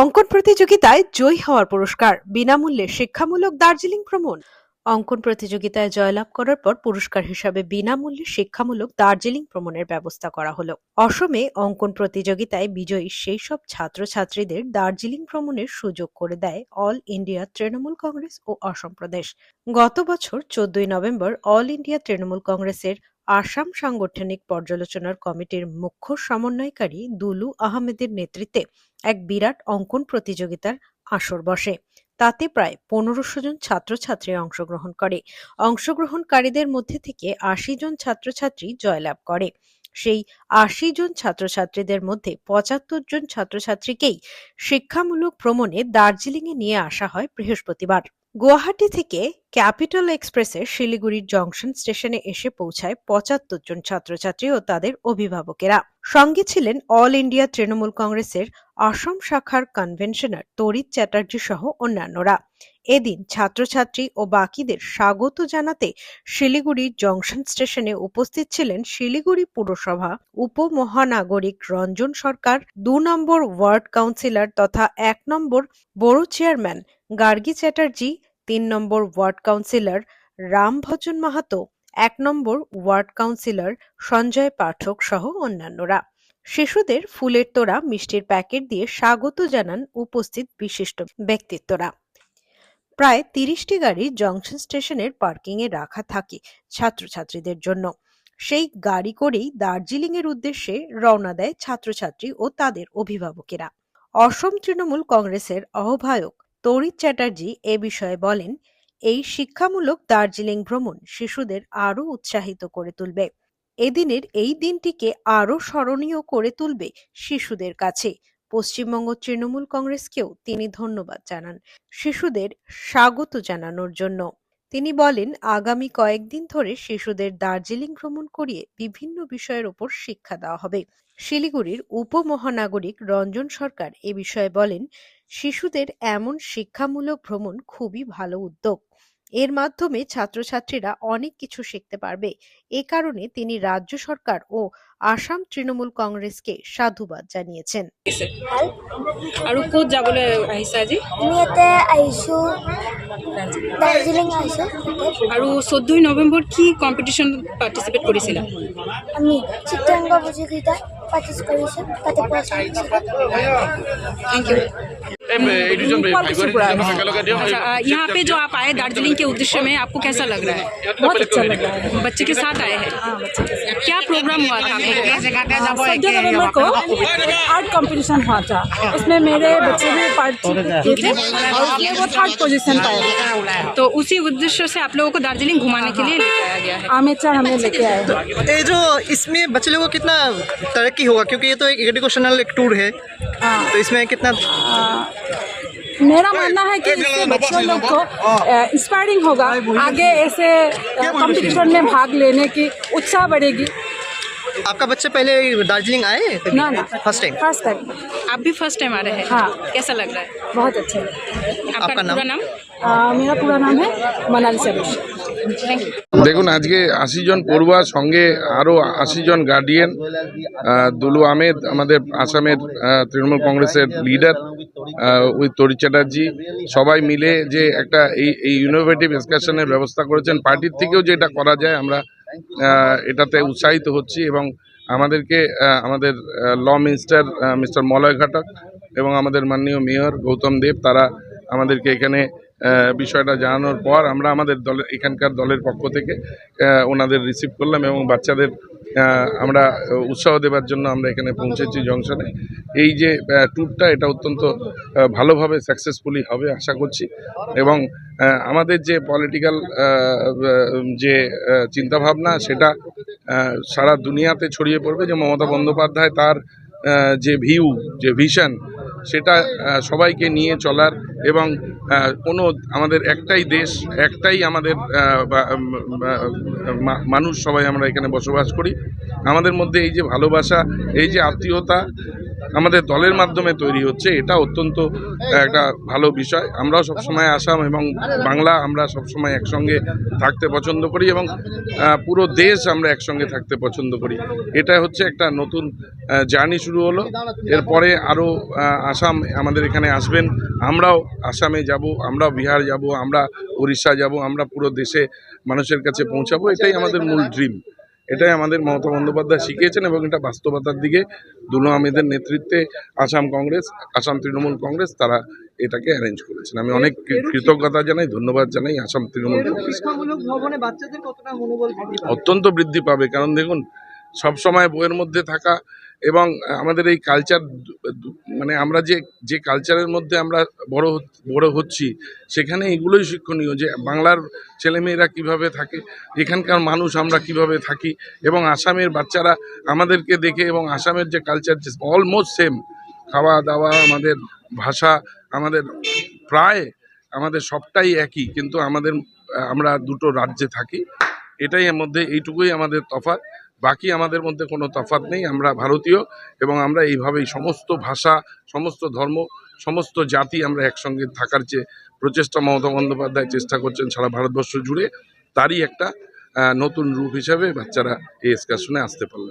অঙ্কন প্রতিযোগিতায় জয়ী হওয়ার পুরস্কার। বিনামূল্যে শিক্ষামূলক দার্জিলিং ভ্রমণ। অঙ্কন প্রতিযোগিতায় জয়লাভ করার পর পুরস্কার হিসাবে বিনামূল্যে শিক্ষামূলক দার্জিলিং ভ্রমণের ব্যবস্থা করা হলো। অসমে অঙ্কন প্রতিযোগিতায় বিজয়ী সেই সব ছাত্রছাত্রীদের দার্জিলিং ভ্রমণের সুযোগ করে দেয় অল ইন্ডিয়া তৃণমূল কংগ্রেস ও অসম প্রদেশ। গত বছর চোদ্দই নভেম্বর অল ইন্ডিয়া তৃণমূল কংগ্রেসের আসাম সাংগঠনিক পর্যালোচনার কমিটির মুখ্য সমন্বয়কারী দুলু আহমেদের নেতৃত্বে এক বিরাট অঙ্কন প্রতিযোগিতার আসর বসে। তাতে প্রায় পনেরোশো জন ছাত্রছাত্রী অংশগ্রহণ করে। অংশগ্রহণকারীদের মধ্যে থেকে আশি জন ছাত্রছাত্রী জয়লাভ করে। সেই আশি জন ছাত্রছাত্রীদের মধ্যে পঁচাত্তর জন ছাত্রছাত্রীকেই শিক্ষামূলক ভ্রমণে দার্জিলিংয়ে নিয়ে আসা হয় বৃহস্পতিবার। গুয়াহাটি থেকে ক্যাপিটাল এক্সপ্রেসে শিলিগুড়ির জংশন স্টেশনে এসে পৌঁছায় পঁচাত্তর জন ছাত্রছাত্রী ও তাদের অভিভাবকেরা। সঙ্গে ছিলেন অল ইন্ডিয়া তৃণমূল কংগ্রেসের অসম শাখার কনভেনশনার তরিত চ্যাটার্জি সহ অন্যান্যরা। এদিন ছাত্রছাত্রী ও বাকিদের স্বাগত জানাতে শিলিগুড়ির জংশন স্টেশনে উপস্থিত ছিলেন শিলিগুড়ি পুরসভা উপমহানাগরিক রঞ্জন সরকার, দু নম্বর ওয়ার্ড কাউন্সিলর তথা এক নম্বর বড় চেয়ারম্যান গার্গী চ্যাটার্জি, তিন নম্বর ওয়ার্ড কাউন্সিলর রামভজন মাহাতো এক নম্বর ওয়ার্ড কাউন্সিলর সঞ্জয় পাঠক সহ অন্যান্যরা। শিশুদের ফুলের তোড়া, মিষ্টির প্যাকেট দিয়ে স্বাগত জানান উপস্থিত বিশিষ্ট ব্যক্তিত্বরা। প্রায় তিরিশটি গাড়ি জংশন স্টেশনের পার্কিংয়ে রাখা থাকে ছাত্রছাত্রীদের জন্য। সেই গাড়ি করেই দার্জিলিং এর উদ্দেশ্যে রওনা দেয় ছাত্রছাত্রী ও তাদের অভিভাবকেরা। অসম তৃণমূল কংগ্রেসের আহ্বায়ক তরিত চ্যাটার্জি এ বিষয়ে বলেন এই শিক্ষামূলক দার্জিলিং ভ্রমণ শিশুদের আরও উৎসাহিত করে তুলবে। এদিনের এই দিনটিকে আরও স্মরণীয় করে তুলবে শিশুদের কাছে। পশ্চিমবঙ্গ তৃণমূল কংগ্রেসকেও তিনি ধন্যবাদ জানান শিশুদের স্বাগত জানানোর জন্য। তিনি বলেন, আগামী কয়েকদিন ধরে শিশুদের দার্জিলিং ভ্রমণ করিয়ে বিভিন্ন বিষয়ের উপর শিক্ষা দেওয়া হবে। শিলিগুড়ির উপমহানাগরিক রঞ্জন সরকার এ বিষয়ে বলেন শিশুদের এমন শিক্ষামূলক ভ্রমণ খুবই ভালো উদ্যোগ। এর মাধ্যমে ছাত্রছাত্রীরা অনেক কিছু শিখতে পারবে। এ কারণে তিনি রাজ্য সরকার ও আসাম তৃণমূল কংগ্রেসকে সাধুবাদ জানিয়েছেন। আৰু ক'ত যাবলৈ আজি আমি ইয়াতে আহিছো আহিছো আৰু চৈধ্যই নৱেম্বৰ কি কম্পিটিশ্যন পাৰ্টিচিপেট কৰিছিলা আমি চিত্ৰাংগ প্ৰতিযোগিতা পাৰ্টিচিপেট কৰিছো তাতে থেংক ইউ यहाँ पे जो आप आए दार्जिलिंग के उद्देश्य में आपको कैसा लग रहा है? बहुत अच्छा लग रहा है। बच्चे के साथ आए हैं। क्या प्रोग्राम हुआ था? चौदह को आर्ट कंपटीशन हुआ था उसमें मेरे बच्चे भी पार्टिसिपेट किए थे वो थर्ड पोजीशन पाए तो उसी उद्देश्य से आप लोगों को दार्जिलिंग घुमाने के लिए लेके आया गया है। आमेचर हमें लेके आए ये जो इसमें बच्चे लोगों को कितना तरक्की होगा? क्योंकि ये तो एक एजुकेशनल एक टूर है। तो इसमें कितना मेरा मानना है कि इससे बच्चों लोग को इंस्पायरिंग होगा। आगे ऐसे कंपटीशन में भाग लेने की उत्साह बढ़ेगी। आपका बच्चे पहले दार्जिलिंग आए? हैं ना ना। फ़र्स्ट टाइम फ़र्स्ट टाइम आप भी फ़र्स्ट टाइम आ रहे हैं? हाँ। कैसा लग रहा है? बहुत अच्छा आपका आपका नाम? पूरा नाम? आ, मेरा पूरा नाम है मनाली सरोज। দেখুন, আজকে আশি জন পড়ুয়া, সঙ্গে আরও আশি জন গার্ডিয়ান দুলু আহমেদ, আমাদের আসামের তৃণমূল কংগ্রেসের লিডার উইথ তরি চ্যাটার্জি, সবাই মিলে যে একটা এই এই ইনোভেটিভ এক্সকারশনের ব্যবস্থা করেছেন। পার্টির থেকেও যে এটা করা যায়, আমরা এটাতে উৎসাহিত হচ্ছি এবং আমাদেরকে আমাদের law minister mister Malay Ghatak এবং আমাদের মাননীয় মেয়র গৌতম দেব, তারা আমাদেরকে এখানে বিষয়টা জানানোর পর আমরা আমাদের দলের, এখানকার দলের পক্ষ থেকে ওনাদের রিসিভ করলাম এবং বাচ্চাদের আমরা উৎসাহ দেবার জন্য আমরা এখানে পৌঁছেছি জংশনে এই যে ট্যুরটা এটা অত্যন্ত ভালোভাবে সাকসেসফুলি হবে আশা করছি। এবং আমাদের যে পলিটিক্যাল যে চিন্তাভাবনা সেটা সারা দুনিয়াতে ছড়িয়ে পড়বে যে মমতা বন্দ্যোপাধ্যায় তার যে ভিউ যে ভিশন সেটা সবাইকে নিয়ে চলার এবং কোনো আমাদের একটাই দেশ, একটাই আমাদের মানুষ সবাই আমরা এখানে বসবাস করি। আমাদের মধ্যে এই যে ভালোবাসা, এই যে আত্মীয়তা আমাদের দলের মাধ্যমে তৈরি হচ্ছে, এটা অত্যন্ত একটা ভালো বিষয়। আমরাও সবসময় আসাম এবং বাংলা আমরা সবসময় একসঙ্গে থাকতে পছন্দ করি এবং পুরো দেশ আমরা একসঙ্গে থাকতে পছন্দ করি। এটা হচ্ছে একটা নতুন জার্নি শুরু হলো। এরপরে আরও আসাম আমাদের এখানে আসবেন। আমরাও আসামে যাব, আমরাও বিহার যাব, আমরা উড়িষ্যা যাব, আমরা পুরো দেশে মানুষের কাছে পৌঁছাবো। এটাই আমাদের মূল ড্রিম এটাই আমাদের মমতা বন্দ্যোপাধ্যায় শিখিয়েছেন এবং এটা বাস্তবতার দিকে দুলো আহমেদের নেতৃত্বে আসাম কংগ্রেস আসাম তৃণমূল কংগ্রেস তারা এটাকে অ্যারেঞ্জ করেছেন। আমি অনেক কৃতজ্ঞতা জানাই ধন্যবাদ জানাই আসাম তৃণমূল কংগ্রেস? অত্যন্ত বৃদ্ধি পাবে। কারণ দেখুন সব সময় বইয়ের মধ্যে থাকা এবং আমাদের এই কালচার মানে আমরা যে যে কালচারের মধ্যে আমরা বড় বড় হচ্ছি, সেখানে এগুলোই শিক্ষণীয় যে বাংলার ছেলেমেয়েরা কীভাবে থাকে, এখানকার মানুষ আমরা কীভাবে থাকি এবং আসামের বাচ্চারা আমাদেরকে দেখে এবং আসামের যে কালচার অলমোস্ট সেম খাওয়া দাওয়া, আমাদের ভাষা, আমাদের প্রায়, আমাদের সবটাই একই, কিন্তু আমাদের, আমরা দুটো রাজ্যে থাকি। এটাই এর মধ্যে, এইটুকুই আমাদের তফাৎ। বাকি আমাদের মধ্যে কোনো তফাত নেই, আমরা ভারতীয় এবং আমরা এইভাবেই সমস্ত ভাষা, সমস্ত ধর্ম, সমস্ত জাতি আমরা একসঙ্গে থাকার যে প্রচেষ্টা মমতা বন্দ্যোপাধ্যায় চেষ্টা করছেন সারা ভারতবর্ষ জুড়ে, তারই একটা নতুন রূপ হিসাবে বাচ্চারা এই এক্সকারশনে আসতে পারল